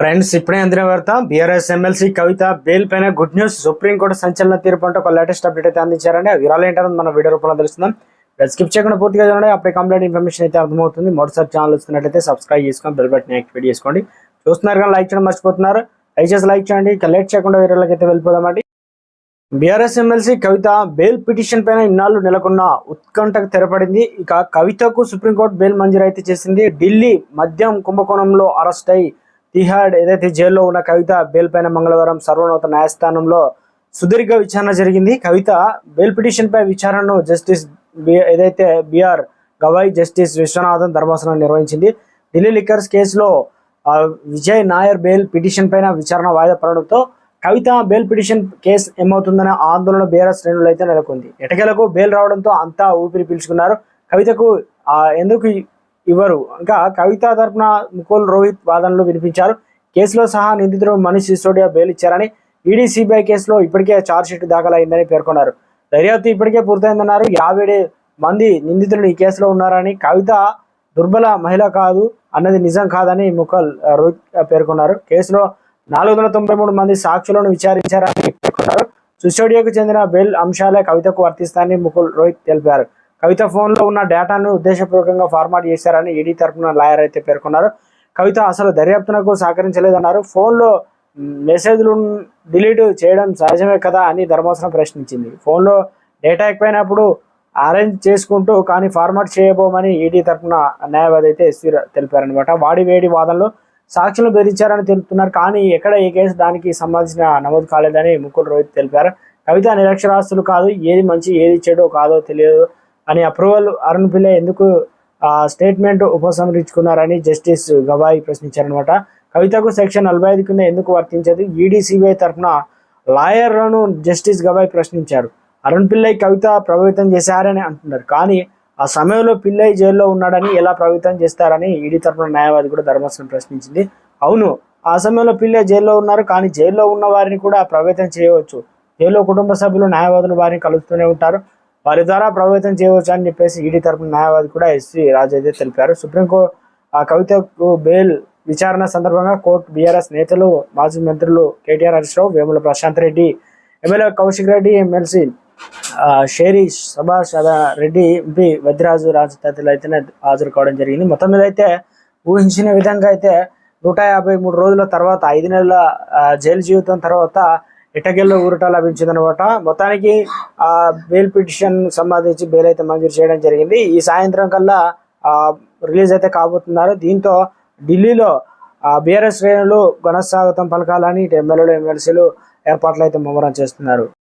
Friends ఇప్పుడే అందిన వార్త బీఆర్ఎస్ ఎమ్మెల్సీ కవిత బెయిల్ పైన గుడ్ న్యూస్. సుప్రీంకోర్టు సంచలన తీర్పు అంటే ఒక లేటెస్ట్ అప్డేట్ అయితే అందించారండి. ఆ వివరాలు ఏంటనేది మన వీడియో రూపంలో తెలుస్తుందాం స్కిప్ చేయకుండా పూర్తిగా చూడండి. అప్పుడే కంప్లీట్ ఇన్ఫర్మేషన్ అయితే అర్థమవుతుంది. మొదటిసారి ఛానల్ వస్తున్నట్లయితే సబ్స్క్రైబ్ చేసుకొని బెల్ బటన్ యాక్టివేట్ చేసుకోండి. చూస్తున్నారు కానీ లైక్ చేయడం మర్చిపోతున్నారు. దయచేసి లైక్ చేయండి. ఇక లేట్ చేయకుండా వీడియోలోకి అయితే వెళ్ళిపోదామండి. BRS MLC Kavitha bail petition పైన ఇన్నాళ్ళు నెలకొన్న ఉత్కంఠకు తెరపడింది. ఇక కవితకు సుప్రీంకోర్టు బెయిల్ మంజూరు అయితే చేసింది. ఢిల్లీ మద్యం కుంభకోణంలో అరెస్ట్ అయి తిహాడ్ ఏదైతే జైల్లో ఉన్న కవిత బెయిల్ పైన మంగళవారం సర్వోన్నత న్యాయస్థానంలో సుదీర్ఘ విచారణ జరిగింది. కవిత బెయిల్ పిటిషన్ పై విచారణను జస్టిస్ ఏదైతే బిఆర్ గవాయ్ జస్టిస్ విశ్వనాథన్ ధర్మాసనం నిర్వహించింది. ఢిల్లీ లిక్కర్స్ కేసులో విజయ్ నాయర్ బెయిల్ పిటిషన్ పైన విచారణ వాయిదా పడడంతో కవిత బెయిల్ పిటిషన్ కేసు ఏమవుతుందనే ఆందోళన బీఆర్ఎస్ శ్రేణులు అయితే నెలకొంది. ఎటకెలకు బెయిల్ రావడంతో అంతా ఊపిరి పీల్చుకున్నారు. కవితకు ఎందుకు ఇవ్వరు. ఇంకా కవిత తరపున ముకుల్ రోహిత్ వాదనలు వినిపించారు. కేసులో సహా నిందితుడు మనీష్ సిసోడియా బెయిల్ ఇచ్చారని ఈడీ సిబిఐ కేసులో ఇప్పటికే ఛార్జ్షీట్ దాఖలైందని పేర్కొన్నారు. దర్యాప్తు ఇప్పటికే పూర్తయిందన్నారు. యాభై మంది నిందితులు ఈ కేసులో ఉన్నారని కవిత దుర్బల మహిళ కాదు అన్నది నిజం కాదని ముఖల్ రోహిత్ పేర్కొన్నారు. కేసులో నాలుగు తొంభై మూడు మంది సాక్షులను విచారించారని పేర్కొన్నారు. సిసోడియాకు చెందిన బెయిల్ అంశాలే కవితకు వర్తిస్తాయని ముకుల్ రోహిత్ తెలిపారు. కవిత ఫోన్లో ఉన్న డేటాను ఉద్దేశపూర్వకంగా ఫార్మాట్ చేశారని ఈడీ తరపున లాయర్ అయితే పేర్కొన్నారు. కవిత అసలు దర్యాప్తునకు సహకరించలేదన్నారు. ఫోన్లో మెసేజ్లు డిలీట్ చేయడం సహజమే కదా అని ధర్మాసనం ప్రశ్నించింది. ఫోన్లో డేటా ఎక్కువైనప్పుడు అరేంజ్ చేసుకుంటూ కానీ ఫార్మాట్ చేయబోమని ఈడీ తరపున న్యాయవాది అయితే ఎస్వీ తెలిపారనమాట వాడి వేడి వాదనలో సాక్షులు బెదిరించారని తెలుపుతున్నారు. కానీ ఎక్కడ ఈ కేసు దానికి సంబంధించిన నమోదు కాలేదని ముకుల్ రోహిత్ తెలిపారు. కవిత నిరక్షరాస్తులు కాదు. ఏది మంచి ఏది చెడు కాదో తెలియదు. అని అప్రూవల్ అరుణ్ పిల్లే ఎందుకు ఆ స్టేట్మెంట్ ఉపసంహరించుకున్నారని జస్టిస్ గవాయి ప్రశ్నించారనమాట కవితకు సెక్షన్ నలభై ఐదు కింద ఎందుకు వర్తించదు? ఈడీ సిబిఐ తరఫున లాయర్లను జస్టిస్ గవాయి ప్రశ్నించారు. అరుణ్ పిల్లై కవిత ప్రభావితం చేశారని అంటున్నారు. కానీ ఆ సమయంలో పిల్లై జైల్లో ఉన్నాడని ఎలా ప్రభావితం చేస్తారని ఈడీ తరఫున న్యాయవాది కూడా ధర్మాసనం ప్రశ్నించింది. అవును ఆ సమయంలో పిల్లై జైల్లో ఉన్నారు కానీ జైల్లో ఉన్న వారిని కూడా ప్రభావితం చేయవచ్చు. జైల్లో కుటుంబ సభ్యులు న్యాయవాదులు వారిని కలుస్తూనే ఉంటారు. వారి ద్వారా ప్రభావితం చేయవచ్చు అని చెప్పేసి ఈడీ తరపున న్యాయవాది కూడా ఎస్సీ రాజు అయితే తెలిపారు. సుప్రీంకోర్టు ఆ కవితకు బెయిల్ విచారణ సందర్భంగా కోర్టు బీఆర్ఎస్ నేతలు మాజీ మంత్రులు KTR Harish Rao Vemula Prashanth Reddy MLA Kaushik Reddy MLC ఆ, షేరి సుభాష్ రెడ్డి ఎంపీ వద్రాజు రాజు తదితరులు అయితే హాజరు కావడం జరిగింది. మొత్తం మీద అయితే ఊహించిన విధంగా అయితే నూట యాభై మూడు రోజుల తర్వాత ఐదు నెలల జైలు జీవితం తర్వాత ఇటకెల్లో ఊరట లభించిందనమాట. మొత్తానికి ఆ బెయిల్ పిటిషన్ సంబంధించి బెయిల్ అయితే మంజూరు చేయడం జరిగింది. ఈ సాయంత్రం కల్లా ఆ, రిలీజ్ అయితే కాబోతున్నారు. దీంతో ఢిల్లీలో ఆ బీఆర్ఎస్ శ్రేణులు ఘనస్వాగతం పలకాలని ఇటు ఎమ్మెల్యేలు ఎమ్మెల్సీలు ఏర్పాట్లు అయితే ముమ్మరం చేస్తున్నారు.